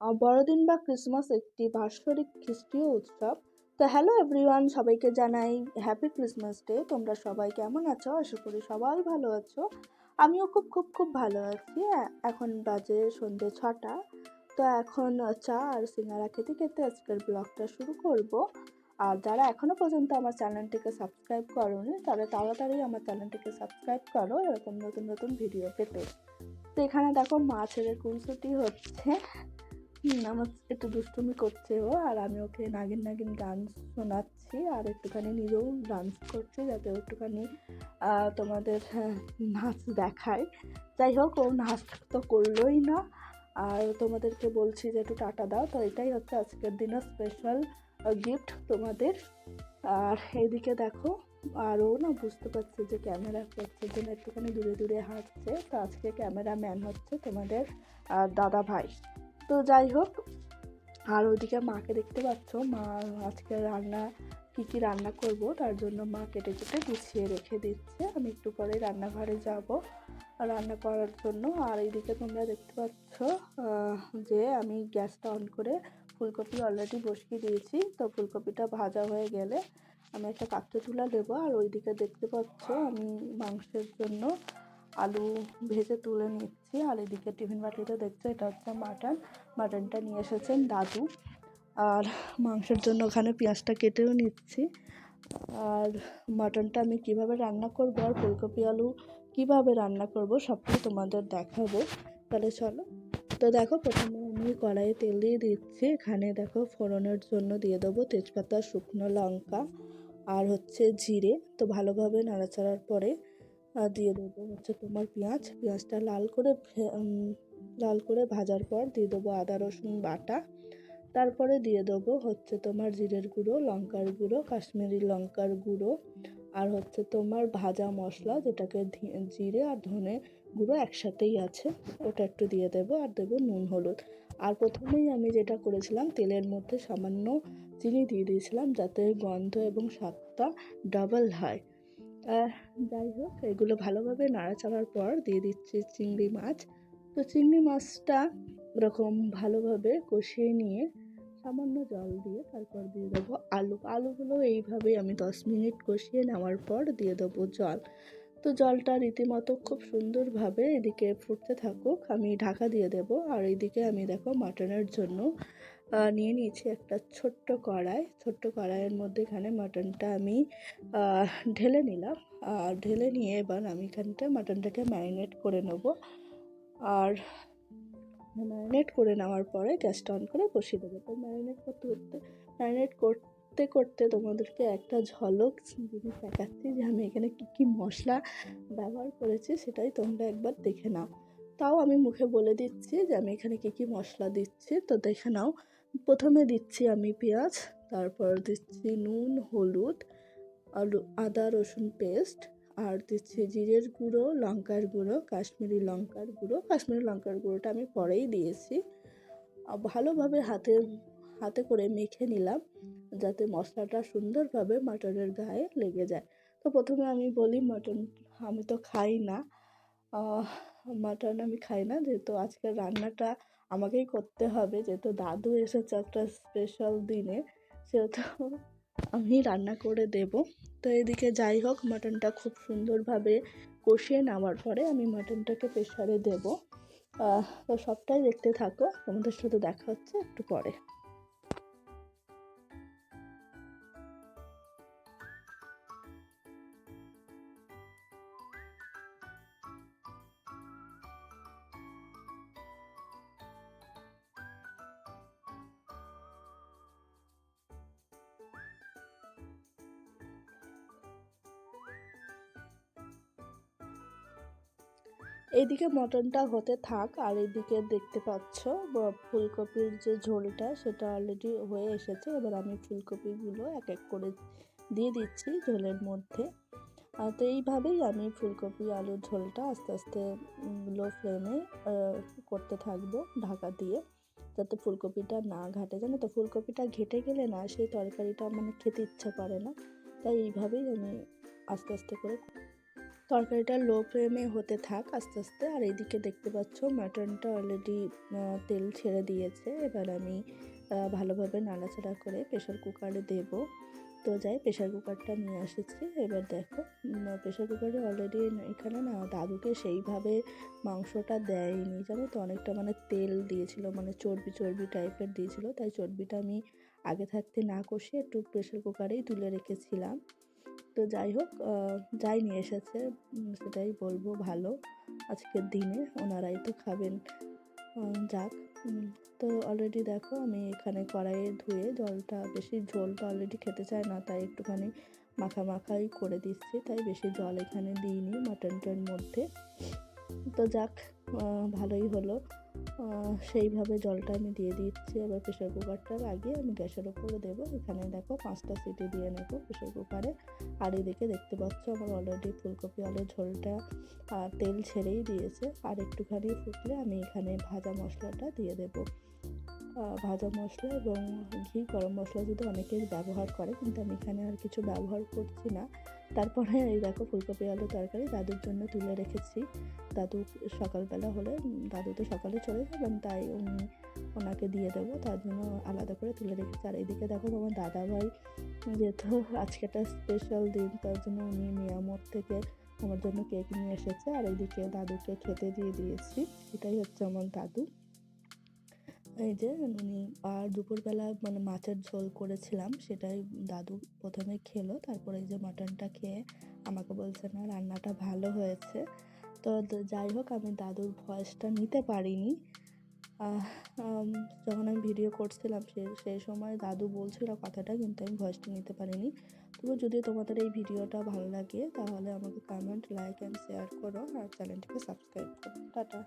বড়দিন বা ক্রিসমাস একটি বাৎসরিক খ্রিস্টীয় উৎসব। তো হ্যালো এভরিওয়ান সবাইকে জানাই হ্যাপি ক্রিসমাস ডে। তোমরা সবাই কেমন আছো? আশা করি সবাই ভালো আছো। আমিও খুব খুব খুব ভালো আছি। এ এখন বাজে সন্ধ্যে ছটা তো এখন চা আর সিঙ্গারা খেতে, খেতে আজকের ব্লগটা শুরু করব। আর যারা এখনও পর্যন্ত আমার চ্যানেলটিকে সাবস্ক্রাইব করোনি তারা তাড়াতাড়ি আমার চ্যানেলটিকে সাবস্ক্রাইব করো এরকম নতুন নতুন ভিডিও পেতে। তো এখানে দেখো মাছের খুনসুটি হচ্ছে। আমার একটু দুষ্টুমি করছে ও আর আমি ওকে নাগিন নাগিন গান শোনাচ্ছি আর একটুখানি নিজেও ডান্স করছি যাতে একটুখানি তোমাদের হ্যাঁ, নাচ দেখায়। যাই হোক ও নাচ তো করলোই না আর তোমাদেরকে বলছি যে একটু টাটা দাও। তো এটাই হচ্ছে আজকের দিনের স্পেশাল গিফট তোমাদের। আর এইদিকে দেখো আর ও না বুঝতে পারছে যে ক্যামেরা করছে জন্য একটুখানি দূরে দূরে হাঁটছে। তো আজকে ক্যামেরাম্যান হচ্ছে তোমাদের দাদা ভাই তো যাই হোক, আর ওইদিকে মাকে দেখতে পাচ্ছ, মা আজকে রান্না, কী কী রান্না করব, তার জন্য মা কেটে কেটে গুছিয়ে রেখে দিচ্ছে। আমি একটু পরে রান্নাঘরে যাব। রান্না করার জন্য, আর এইদিকে তোমরা দেখতে পাচ্ছ যে আমি গ্যাসটা অন করে ফুলকপি অলরেডি বসিয়ে দিয়েছি। তো ফুলকপিটা ভাজা হয়ে গেলে আমি একটা পাত্রে তুলা নেব আর ওইদিকে দেখতে পাচ্ছ, আমি মাংসের জন্য আলু ভেজে তুলে নিচ্ছি। আর এদিকে টিফিন বাটিতে দেখছ, এটা হচ্ছে মাটন মাটনটা নিয়ে এসেছেন দাদু। আর মাংসের জন্য ওখানে পেঁয়াজটা কেটেও নিচ্ছি। আর মাটনটা আমি কীভাবে রান্না করব আর ফুলকপি আলু কীভাবে রান্না করব সবটাই তোমাদের দেখাবো। তাহলে চলো। তো দেখো, প্রথমে আমি কড়াইয়ে তেল দিয়ে দিচ্ছি। এখানে দেখো, ফোড়নের জন্য দিয়ে দেবো তেজপাতা, শুকনো লঙ্কা আর হচ্ছে জিরে। তো ভালোভাবে নাড়াচাড়ার পরে দিয়ে দেবো হচ্ছে তোমার পেঁয়াজ। পেঁয়াজটা লাল করে লাল করে ভাজার পর দিয়ে দেবো আদা, রসুন বাটা। তারপরে দিয়ে দেবো হচ্ছে তোমার জিরের গুঁড়ো, লঙ্কার গুঁড়ো, কাশ্মীরি লঙ্কার গুঁড়ো আর হচ্ছে তোমার ভাজা মশলা যেটাকে জিরে আর ধনে গুঁড়ো একসাথেই আছে, ওটা একটু দিয়ে দেবো আর দেবো নুন, হলুদ। আর প্রথমেই আমি যেটা করেছিলাম, তেলের মধ্যে সামান্য চিনি দিয়ে দিয়েছিলাম যাতে গন্ধ এবং স্বাদটা ডাবল হয়। যাই হোক, এগুলো ভালোভাবে নাড়াচাড়ার পর দিয়ে দিচ্ছি চিংড়ি মাছ। তো চিংড়ি মাছটা এরকম ভালোভাবে কষিয়ে নিয়ে সামান্য জল দিয়ে তারপর দিয়ে দেবো আলু। আলুগুলো এইভাবেই আমি দশ মিনিট কষিয়ে নেওয়ার পর দিয়ে দেবো জল। তো জলটা রীতিমতো খুব সুন্দরভাবে এদিকে ফুটতে থাকুক, আমি ঢাকা দিয়ে দেব। আর এইদিকে আমি দেখো মাটনের জন্য নিয়ে নিয়েছি একটা ছোট্ট কড়াই। ছোট্ট কড়াইয়ের মধ্যে এখানে মাটনটা আমি ঢেলে নিলাম। আর ঢেলে নিয়ে এবার আমি এখানটা মাটনটাকে ম্যারিনেট করে নেব। আর ম্যারিনেট করে নেওয়ার পরে গ্যাসটা অন করে বসিয়ে দেবো। তো ম্যারিনেট করতে করতে ম্যারিনেট করতে করতে তোমাদেরকে একটা ঝলক জিনিস দেখাচ্ছি যে আমি এখানে কী কী মশলা ব্যবহার করেছি সেটাই তোমরা একবার দেখে নাও। তাও আমি মুখে বলে দিচ্ছি যে আমি এখানে কী কী মশলা দিচ্ছি। তো দেখে নাও, প্রথমে দিচ্ছি আমি পেঁয়াজ, তারপর দিচ্ছি নুন, হলুদ, আলু, আদা, রসুন পেস্ট আর দিচ্ছি জিরের গুঁড়ো, লঙ্কার গুঁড়ো, কাশ্মীরি লঙ্কার গুঁড়ো। কাশ্মীরি লঙ্কার গুঁড়োটা আমি পরেই দিয়েছি। ভালোভাবে হাতে হাতে করে মেখে নিলাম যাতে মশলাটা সুন্দরভাবে মাটনের গায়ে লেগে যায়। তো প্রথমে আমি বলি মাটন, আমি তো খাই না। মাটন আমি খাই না, যেহেতু আজকের রান্নাটা আমাকেই করতে হবে। যেহেতু দাদু এসেছে একটা স্পেশাল দিনে, সেহেতু আমি রান্না করে দেব। তো এদিকে যাই হোক, মাটনটা খুব সুন্দরভাবে কষিয়ে নেওয়ার পরে আমি মাটনটাকে প্রেশারে দেব। তো সবটাই দেখতে থাকো, তোমাদের সাথে দেখা হচ্ছে একটু পরে। এইদিকে মটনটা হতে থাক, আর এইদিকে দেখতে পাচ্ছ ফুলকপির যে ঝোলটা সেটা অলরেডি হয়ে এসেছে। এবার আমি ফুলকপিগুলো এক এক করে দিয়ে দিচ্ছি ঝোলের মধ্যে। তো এইভাবেই আমি ফুলকপি আলুর ঝোলটা আস্তে আস্তে লো ফ্লেমে করতে থাকব ঢাকা দিয়ে, যাতে ফুলকপিটা না ঘাটে। জানো তো, ফুলকপিটা ঘেটে গেলে না সেই তরকারিটা মানে খেতে ইচ্ছা করে না। তাই এইভাবেই আমি আস্তে আস্তে করে তরকারিটা লো ফ্লেমে হতে থাক আস্তে আস্তে। আর এইদিকে দেখতে পাচ্ছ মাটনটা অলরেডি তেল ছেড়ে দিয়েছে। এবার আমি ভালোভাবে নাড়াচাড়া করে প্রেশার কুকারে দেব। তো যাই প্রেশার কুকারটা নিয়ে এসেছি এবার দেখো প্রেশার কুকারে অলরেডি এখানে না দাদুকে সেইভাবে মাংসটা দেয়নি। জানো তো, অনেকটা মানে তেল দিয়েছিল মানে চর্বি চর্বি টাইপের দিয়েছিল। তাই চর্বিটা আমি আগে থাকতে না কষিয়ে একটু প্রেশার কুকারেই তুলে রেখেছিলাম। তো যাই হোক যাই নিয়ে এসেছে সেটাই বলব ভালো। আজকের দিনে ওনারাই তো খাবেন। যাক তো অলরেডি দেখো আমি এখানে কড়াইয়ে ধুয়ে জলটা, বেশি ঝোলটা অলরেডি খেতে চায় না, তাই একটুখানি মাখা মাখাই করে দিচ্ছি। তাই বেশি জল এখানে দিইনি মাটনটার মধ্যে। তো যাক ভালোই হলো। সেইভাবে জলটা আমি দিয়ে দিচ্ছি এবার প্রেশার কুকারটা লাগিয়ে আমি গ্যাসের ওপরে দেবো। এখানে দেখো পাঁচটা সিটি দিয়ে নেব প্রেশার কুকারে আর এদিকে দেখতে পাচ্ছ আমার অলরেডি ফুলকপি, আলুর ঝোলটা তেল ছেড়েই দিয়েছে। আর একটুখানি ফুটলে আমি এখানে ভাজা মশলাটা দিয়ে দেবো। ভাজা মশলা এবং ঘি, গরম মশলা যদি অনেকেই ব্যবহার করে, কিন্তু আমি এখানে আর কিছু ব্যবহার করছি না। তারপরে এই দেখো ফুলকপি, আলু তরকারি দাদুর জন্য তুলে রেখেছি। দাদু সকালবেলা হলে দাদু তো সকালে চলে যাবেন, তাই উনি ওনাকে দিয়ে দেবো, তার জন্য আলাদা করে তুলে রেখেছি। আর এইদিকে দেখো তোমার দাদা ভাই যেহেতু আজকে একটা স্পেশাল দিন, তার জন্য উনি মিয়ামোর থেকে আমার জন্য কেক নিয়ে এসেছে। আর এইদিকে দাদুকে খেতে দিয়ে দিয়েছি, এটাই হচ্ছে আমার দাদু। এই যে উনি আর দুপুরবেলা মানে মাছের ঝোল করেছিলাম, সেটাই দাদু প্রথমে খেলো, তারপরে এই যে মাটনটা খেয়ে আমাকে বলছে, না, রান্নাটা ভালো হয়েছে। তো যাই হোক, আমি দাদুর ভয়েসটা নিতে পারিনি। যখন আমি ভিডিও করছিলাম, সে, সেই সময় দাদু বলছিল কথাটা, কিন্তু আমি ভয়েসটা নিতে পারিনি। তবু যদি তোমাদের এই ভিডিওটা ভালো লাগে, তাহলে আমাকে কমেন্ট লাইক অ্যান্ড শেয়ার করো, আর চ্যানেলটিকে সাবস্ক্রাইব করো। টাটা।